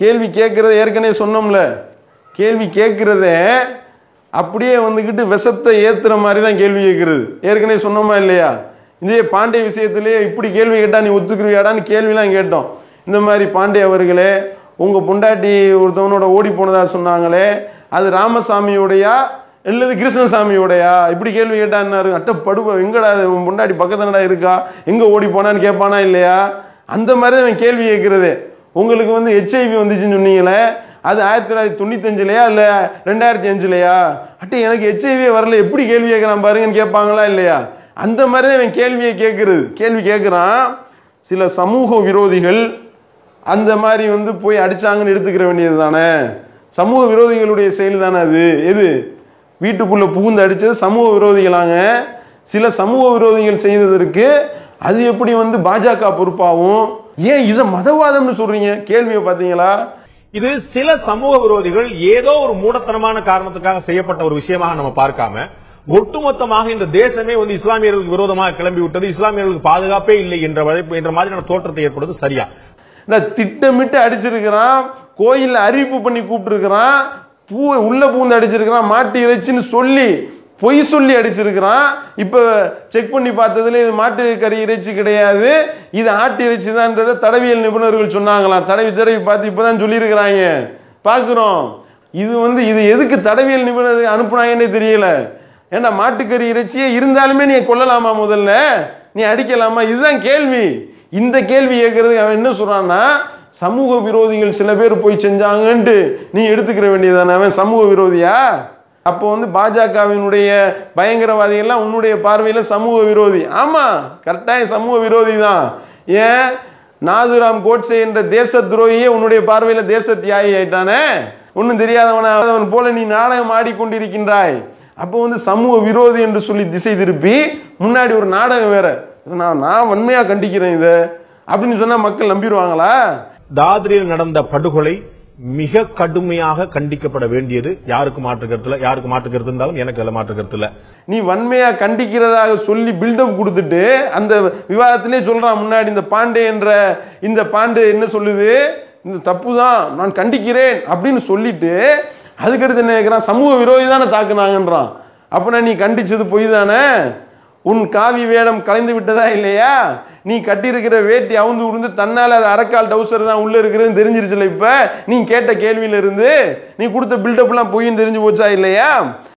கேள்வி கேட்கறத ஏற்கனவே சொன்னோம்ல. கேள்வி கேட்கறதே அப்படியே வந்துக்கிட்டு விஷத்தை ஏத்துற மாதிரி தான் கேள்வி கேட்கறது. ஏற்கனவே சொன்னோமா இல்லையா? இதே பாண்டிய விஷயத்திலேயே இப்படி கேள்வி கேட்டா நீ ஒத்துக்குருவியாடான்னு கேள்விலாம் கேட்டோம். இந்த மாதிரி பாண்டே அவர்களே உங்கள் பொண்டாட்டி ஒருத்தவனோட ஓடி போனதா சொன்னாங்களே அது ராமசாமியோடையா இல்லது கிருஷ்ணசாமியோடையா? இப்படி கேள்வி கேட்டான்னாரு அட்ட படுவ எங்கடா உன் பொண்டாட்டி பக்கத்துலடா இருக்கா? எங்கே ஓடி போனான்னு கேட்பானா இல்லையா? அந்த மாதிரி தான் கேள்வி கேட்கறது. உங்களுக்கு வந்து ஹெச்ஐவி வந்துச்சுன்னு சொன்னீங்களே அது ஆயிரத்தி தொள்ளாயிரத்தி தொண்ணூத்தஞ்சுலையா இல்ல ரெண்டாயிரத்தி அஞ்சுலையா? அட்டை எனக்கு ஹெச்ஐவியே வரல எப்படி கேள்வி கேட்கறான் பாருங்கன்னு கேட்பாங்களா இல்லையா? அந்த மாதிரி தான் இவன் கேள்வியை கேட்கறது கேள்வி கேட்கறான் சில சமூக விரோதிகள் அந்த மாதிரி வந்து போய் அடிச்சாங்கன்னு எடுத்துக்கிற வேண்டியது தானே சமூக விரோதிகளுடைய செயல் தானே அது? எது? வீட்டுக்குள்ள புகுந்து அடிச்சது சமூக விரோதிகளாங்க. சில சமூக விரோதிகள் செய்ததற்கு அது எப்படி வந்து பாஜக பொறுப்பாகும் ஏன் இதை மதவாதம்னு சொல்றீங்க? கேள்வியை பார்த்தீங்களா? இது சில சமூக விரோதிகள் ஏதோ ஒரு மூடத்தனமான காரணத்துக்காக செய்யப்பட்ட ஒரு விஷயமாக நம்ம பார்க்காம ஒட்டுமொத்தமாக இந்த தேசமே வந்து இஸ்லாமியர்களுக்கு விரோதமாக கிளம்பி விட்டது இஸ்லாமியர்களுக்கு பாதுகாப்பே இல்லை என்ற என்ற மாதிரியான தோற்றத்தை ஏற்படுவது சரியா? நான் திட்டமிட்டு அடிச்சிருக்கிறான் கோயில்ல அறிவிப்பு பண்ணி கூப்பிட்டுருக்கிறான் பூ உள்ள பூந்து அடிச்சிருக்கிறான் மாட்டு இறைச்சின்னு சொல்லி பொய் சொல்லி அடிச்சிருக்கிறான். இப்போ செக் பண்ணி பார்த்ததுல இது மாட்டு கறி இறைச்சி கிடையாது. இது ஆட்டு இறைச்சி தான்றதை தடவியல் நிபுணர்கள் சொன்னாங்களாம். தடவி தடவி பார்த்து இப்போதான் சொல்லியிருக்கிறாங்க. பார்க்குறோம். இது வந்து இது எதுக்கு தடவியல் நிபுணர் அனுப்புனாங்கன்னே தெரியல. ஏன்னா மாட்டுக்கறி இறைச்சியே இருந்தாலுமே நீ கொல்லலாமா முதல்ல? நீ அடிக்கலாமா? இதுதான் கேள்வி. இந்த கேள்வி கேட்கறதுக்கு அவன் என்ன சொல்றான்னா சமூக விரோதிகள் சில பேர் போய் செஞ்சாங்கன்ட்டு நீ எடுத்துக்கிற வேண்டியதானே அவன்? சமூக விரோதியா? அப்போ வந்து பாஜகவினுடைய பயங்கரவாதிகள்லாம் உன்னுடைய பார்வையில் சமூக விரோதி. ஆமாம் கரெக்டாக சமூக விரோதி தான். ஏன்? நாதுராம் கோட்ஸே என்ற தேச துரோகியே உன்னுடைய பார்வையில் தேச தியாகி ஆயிட்டானே? ஒன்றும் தெரியாதவன அவன் போல நீ நாடகம் ஆடிக்கொண்டிருக்கின்றாய். அப்போ வந்து சமூக விரோதி என்று சொல்லி திசை திருப்பி முன்னாடி ஒரு நாடகம் வேற. நான் நான் வன்மையாக கண்டிக்கிறேன் இதை. அப்படின்னு சொன்னால் மக்கள் நம்பிடுவாங்களா? தாத்ரியில் நடந்த படுகொலை மிக கடுமையாக கண்டிக்கப்பட வேண்டியது யாருக்கு மாற்று கருத்துல யாருக்கு மாற்று கருத்து இருந்தாலும் எனக்கு அதில் மாற்று கருத்து நீ வன்மையா கண்டிக்கிறதாக சொல்லி பில்டப் கொடுத்துட்டு அந்த விவாதத்திலே சொல்றான் முன்னாடி இந்த பாண்டே என்ற இந்த பாண்டே என்ன சொல்லுது? இந்த தப்பு தான் நான் கண்டிக்கிறேன் அப்படின்னு சொல்லிட்டு அதுக்கடுத்து என்ன கேட்கிறான் சமூக விரோதி தானே தாக்குனாங்கன்றான். அப்பனா நீ கண்டிச்சது பொய் தானே? உன் காவி வேடம் கலைந்து விட்டதா இல்லையா? நீ கட்டியிருக்கிற வேட்டி அவுந்து விழுந்து தன்னால அது அரக்கால் டவுசர் தான் உள்ள இருக்கிறதுன்னு தெரிஞ்சிருச்சுல இப்ப? நீ கேட்ட கேள்வியில இருந்து நீ கொடுத்த பில்டப்லாம் பொய்ன்னு தெரிஞ்சு போச்சா இல்லையா?